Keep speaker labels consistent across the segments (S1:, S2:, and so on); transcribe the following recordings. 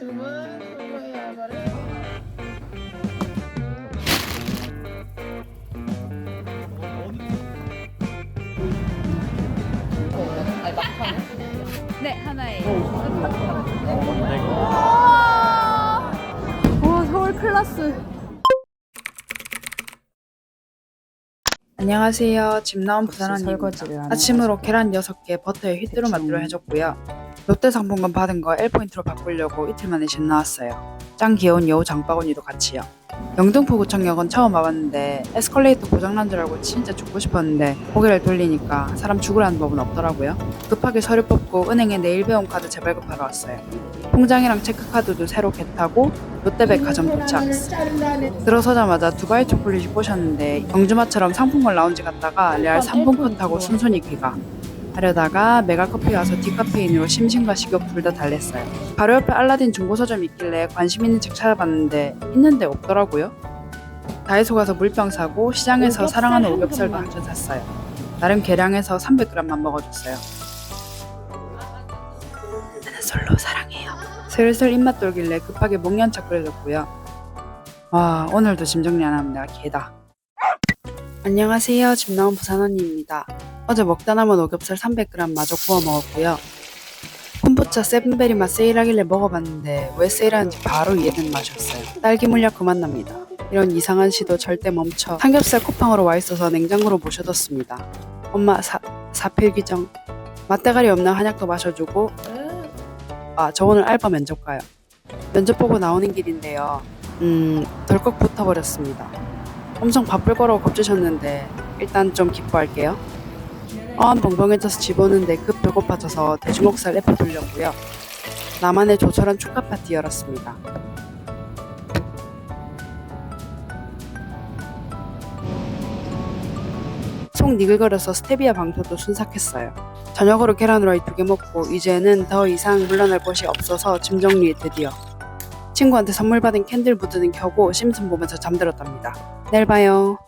S1: 네, 하나에. 와, 서울 클라스.
S2: 안녕하세요. 집 나온 부산 언니입니다.
S1: 설거지를 하는
S2: 아침으로 계란 6개 버터에 휘뚜루 마뚜루 해줬고요. 롯데 상품권 받은 거 L포인트로 바꾸려고 이틀 만에 집 나왔어요. 짱 귀여운 여우 장바구니도 같이요. 영등포구청역은 처음 와봤는데 에스컬레이터 고장난 줄 알고 진짜 죽고 싶었는데 고개를 돌리니까 사람 죽으라는 법은 없더라고요. 급하게 서류 뽑고 은행에 내일 배움 카드 재발급하러 왔어요. 통장이랑 체크카드도 새로 개타고 롯데백화점 도착. 들어서자마자 두바이 초콜릿이 꼬셨는데 영주마처럼 상품권 라운지 갔다가 레알 3분 컷하고 순순히 귀가 하려다가 메가커피 와서 디카페인으로 심신과 식욕 둘 다 달랬어요. 바로 옆에 알라딘 중고 서점 있길래 관심 있는 책 찾아봤는데 있는데 없더라고요. 다이소 가서 물병 사고 시장에서 사랑하는 오겹살도 한 점 샀어요. 나름 계량해서 300g만 먹어줬어요. 나는 솔로 사랑해요. 슬슬 입맛 돌길래 급하게 목련차 끓여줬고요. 와 오늘도 짐 정리 안 합니다. 개다. 안녕하세요. 집 나온 부산 언니입니다 어제 먹다 남은 오겹살 300g 마저 구워 먹었고요 콤부차 세븐베리 맛 세일하길래 먹어봤는데 왜 세일하는지 바로 이해되는 맛이었어요 딸기 물약 그만 납니다 이런 이상한 시도 절대 멈춰 삼겹살 쿠팡으로 와 있어서 냉장고로 모셔뒀습니다 엄마 사, 사필귀정 맛대가리 없는 한약도 마셔주고 아, 저 오늘 알바 면접 가요. 면접 보고 나오는 길인데요. 음, 덜컥 붙어버렸습니다. 엄청 바쁠 거라고 겁주셨는데 일단 좀 기뻐할게요. 어안 벙벙해져서 집 오는데 급 배고파져서 돼지목살 레퍼 돌렸고요. 나만의 조촐한 축하 파티 열었습니다. 속 니글거려서 스테비아 방토도 순삭했어요. 저녁으로 계란 후라이 두 개 먹고 이제는 더 이상 물러날 곳이 없어서 짐 정리 드디어 친구한테 선물 받은 캔들 부드는 켜고 심슨 보면서 잠들었답니다. 내일 봐요.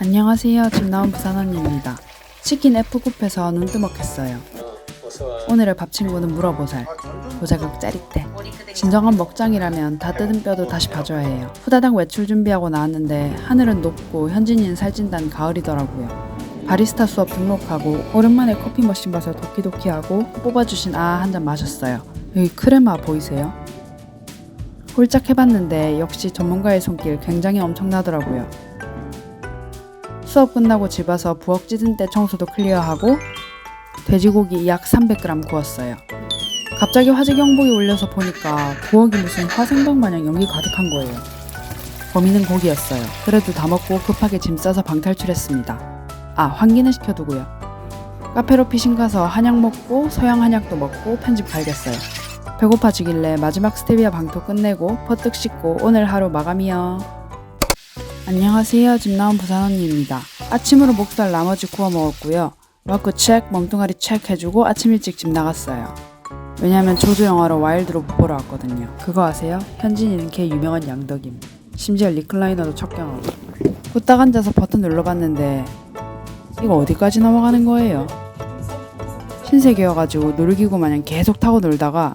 S2: 안녕하세요. 집 나온 부산 언니입니다. 치킨 F굽에서 눈뜨먹했어요. 오늘의 밥 친구는 물어보살. 보자극 짜릿해. 진정한 먹장이라면 다 뜯은 뼈도 다시 봐줘야 해요. 후다닥 외출 준비하고 나왔는데 하늘은 높고 현진이는 살찐단 가을이더라고요. 바리스타 수업 등록하고 오랜만에 커피 머신 봐서 도키도키하고 뽑아주신 아 한 잔 마셨어요. 여기 크레마 보이세요? 홀짝 해봤는데 역시 전문가의 손길 굉장히 엄청나더라고요. 수업 끝나고 집 와서 부엌 찌든 때 청소도 클리어하고 돼지고기 약 300g 구웠어요. 갑자기 화재 경보기 울려서 보니까 부엌이 무슨 화생방 마냥 연기 가득한 거예요. 범인은 고기였어요. 그래도 다 먹고 급하게 짐 싸서 방탈출했습니다. 아, 환기는 시켜두고요. 카페로 피신 가서 한약 먹고 서양 한약도 먹고 편집 갈겼어요. 배고파지길래 마지막 스테비아 방토 끝내고 퍼뜩 씻고 오늘 하루 마감이요. 안녕하세요. 집 나온 부산 언니입니다. 아침으로 목살 나머지 구워 먹었고요. 워크 체크, 멍뚱아리 체크 해주고 아침 일찍 집 나갔어요. 왜냐면 조조 영화로 와일드로 보러 왔거든요. 그거 아세요? 현진이는 걔 유명한 양덕임. 심지어 리클라이너도 척경하고. 후딱 앉아서 버튼 눌러봤는데 이거 어디까지 넘어가는 거예요? 신세계여가지고 놀이기구 마냥 계속 타고 놀다가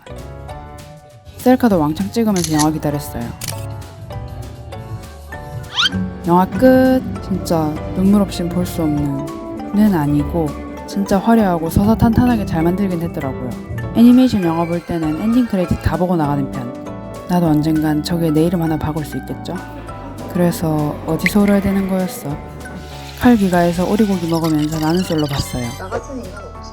S2: 셀카도 왕창 찍으면서 영화 기다렸어요. 영화 끝. 진짜 눈물 없인 볼 수 없는 는 아니고 진짜 화려하고 서서 탄탄하게 잘 만들긴 했더라고요. 애니메이션 영화 볼 때는 엔딩 크레딧 다 보고 나가는 편. 나도 언젠간 저기에 내 이름 하나 박을 수 있겠죠? 그래서 어디서 울어야 되는 거였어. 칼 기가에서 오리고기 먹으면서 나는 솔로 봤어요.
S3: 나 같은 인간 없지.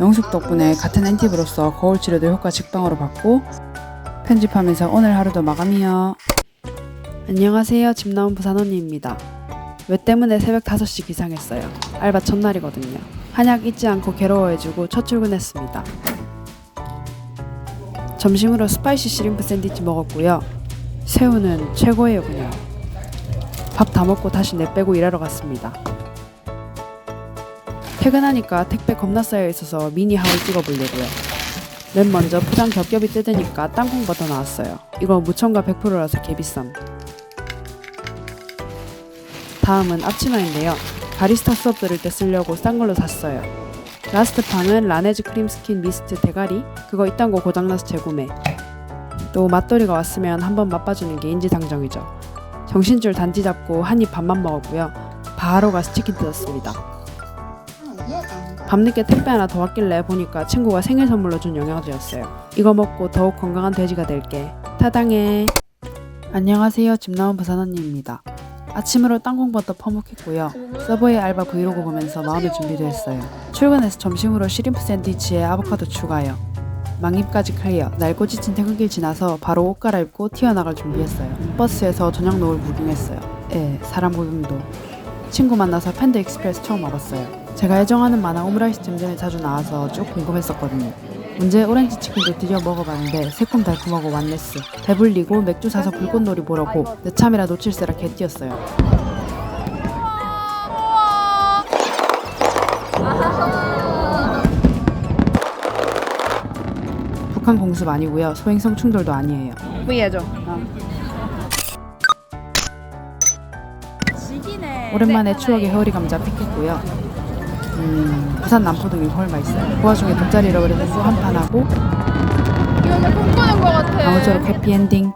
S2: 영숙 덕분에 같은 엔팁으로서 거울 치료도 효과 직방으로 받고 편집하면서 오늘 하루도 마감이요. 안녕하세요. 집 나온 부산 언니입니다. 왜 때문에 새벽 5시 기상했어요. 알바 첫날이거든요. 한약 잊지 않고 괴로워해주고 첫 출근했습니다. 점심으로 스파이시 시림프 샌드위치 먹었고요. 새우는 최고예요 그냥. 밥 다 먹고 다시 내 빼고 일하러 갔습니다. 퇴근하니까 택배 겁나 쌓여 있어서 미니 하울 찍어보려고요. 맨 먼저 포장 겹겹이 뜯으니까 땅콩 버터 나왔어요. 이거 무첨가 100%라서 개비쌈. 다음은 앞치마인데요. 바리스타 수업 들을 때 쓰려고 싼 걸로 샀어요. 라스트 팡은 라네즈 크림 스킨 미스트 대가리 그거 이딴 거 고장나서 재구매 또 맛돌이가 왔으면 한번 맛봐주는 게 인지상정이죠 정신줄 단지 잡고 한입 밥만 먹었고요 바로 가서 치킨 뜯었습니다. 밤늦게 택배 하나 더 왔길래 보니까 친구가 생일 선물로 준 영양제였어요. 이거 먹고 더욱 건강한 돼지가 될게. 타당해. 안녕하세요. 집 나온 부산 언니입니다. 아침으로 땅콩버터 퍼먹했고요. 서브웨이 알바 브이로그 보면서 마음의 준비도 했어요. 출근해서 점심으로 쉬림프 샌드위치에 아보카도 추가요. 망입까지 클리어. 날고 지친 퇴근길 지나서 바로 옷 갈아입고 튀어나갈 준비했어요. 버스에서 저녁 노을 구경했어요. 예, 사람 구경도. 친구 만나서 팬더 익스프레스 처음 와봤어요. 제가 애정하는 만화 오므라이스 잼잼에 자주 나와서 쭉 궁금했었거든요. 문제 오렌지 치킨도 드디어 먹어봤는데 새콤달콤하고 완네스. 배불리고 맥주 사서 불꽃놀이 보려고 늦참이라 놓칠세라 개뛰었어요. 북한 공습 아니고요. 소행성 충돌도 아니에요.
S1: 지기네.
S2: 오랜만에 추억의 회오리 감자 픽했고요. 음, 부산 남포동이 헐 맛있어요. 그 와중에 돗자리 잃어버려서 술 한판 하고
S1: 이거 내 꿈꾸는 거 같아.
S2: 아무쪼록 해피엔딩.